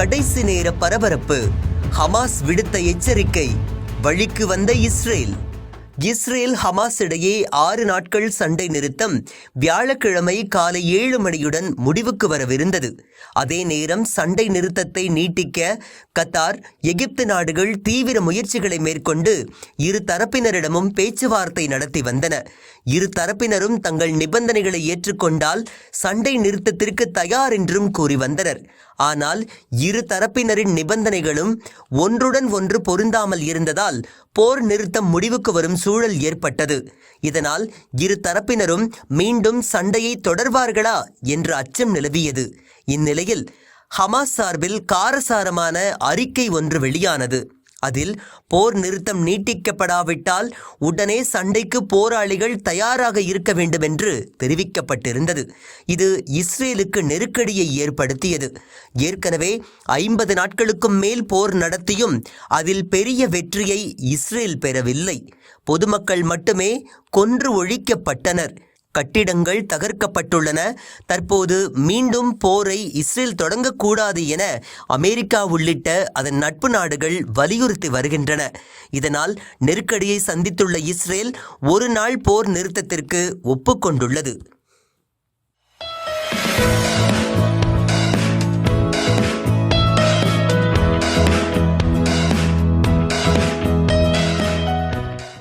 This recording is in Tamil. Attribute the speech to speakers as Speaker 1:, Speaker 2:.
Speaker 1: கடைசி நேர பரபரப்பு. ஹமாஸ் விடுத்த எச்சரிக்கை. வழிக்கு வந்த இஸ்ரேல். இஸ்ரேல் ஹமாஸ் இடையே ஆறு நாட்கள் சண்டை நிறுத்தம் வியாழக்கிழமை காலை ஏழு மணியுடன் முடிவுக்கு வரவிருந்தது. அதே நேரம் சண்டை நிறுத்தத்தை நீட்டிக்க கத்தார் எகிப்து நாடுகள் தீவிர முயற்சிகளை மேற்கொண்டு இரு தரப்பினரிடமும் பேச்சுவார்த்தை நடத்தி வந்தன. இரு தரப்பினரும் தங்கள் நிபந்தனைகளை ஏற்றுக்கொண்டால் சண்டை நிறுத்தத்திற்கு தயார் என்றும் கூறி வந்தனர். ஆனால் இரு தரப்பினரின் நிபந்தனைகளும் ஒன்றுடன் ஒன்று பொருந்தாமல் இருந்ததால் போர் நிறுத்தம் முடிவுக்கு வரும் சூழல் ஏற்பட்டது. இதனால் இரு தரப்பினரும் மீண்டும் சண்டையை தொடர்வார்களா என்ற அச்சம் நிலவியது. இந்நிலையில் ஹமாஸ் சார்பில் காரசாரமான அறிக்கை ஒன்று வெளியானது. அதில் போர் நிறுத்தம் நீட்டிக்கப்படாவிட்டால் உடனே சண்டைக்கு போராளிகள் தயாராக இருக்க வேண்டும் என்று தெரிவிக்கப்பட்டிருந்தது. இது இஸ்ரேலுக்கு நெருக்கடியை ஏற்படுத்தியது. ஏற்கனவே ஐம்பது நாட்களுக்கும் மேல் போர் நடத்தியும் அதில் பெரிய வெற்றியை இஸ்ரேல் பெறவில்லை. பொதுமக்கள் மட்டுமே கொன்று ஒழிக்கப்பட்டனர். கட்டிடங்கள் தகர்க்கப்பட்டுள்ளன. தற்போது மீண்டும் போரை இஸ்ரேல் தொடங்கக்கூடாது என அமெரிக்கா உள்ளிட்ட அதன் நட்பு நாடுகள் வலியுறுத்தி வருகின்றன. இதனால் நெருக்கடியை சந்தித்துள்ள இஸ்ரேல் ஒரு நாள் போர் நிறுத்தத்திற்கு ஒப்புக்கொண்டுள்ளது.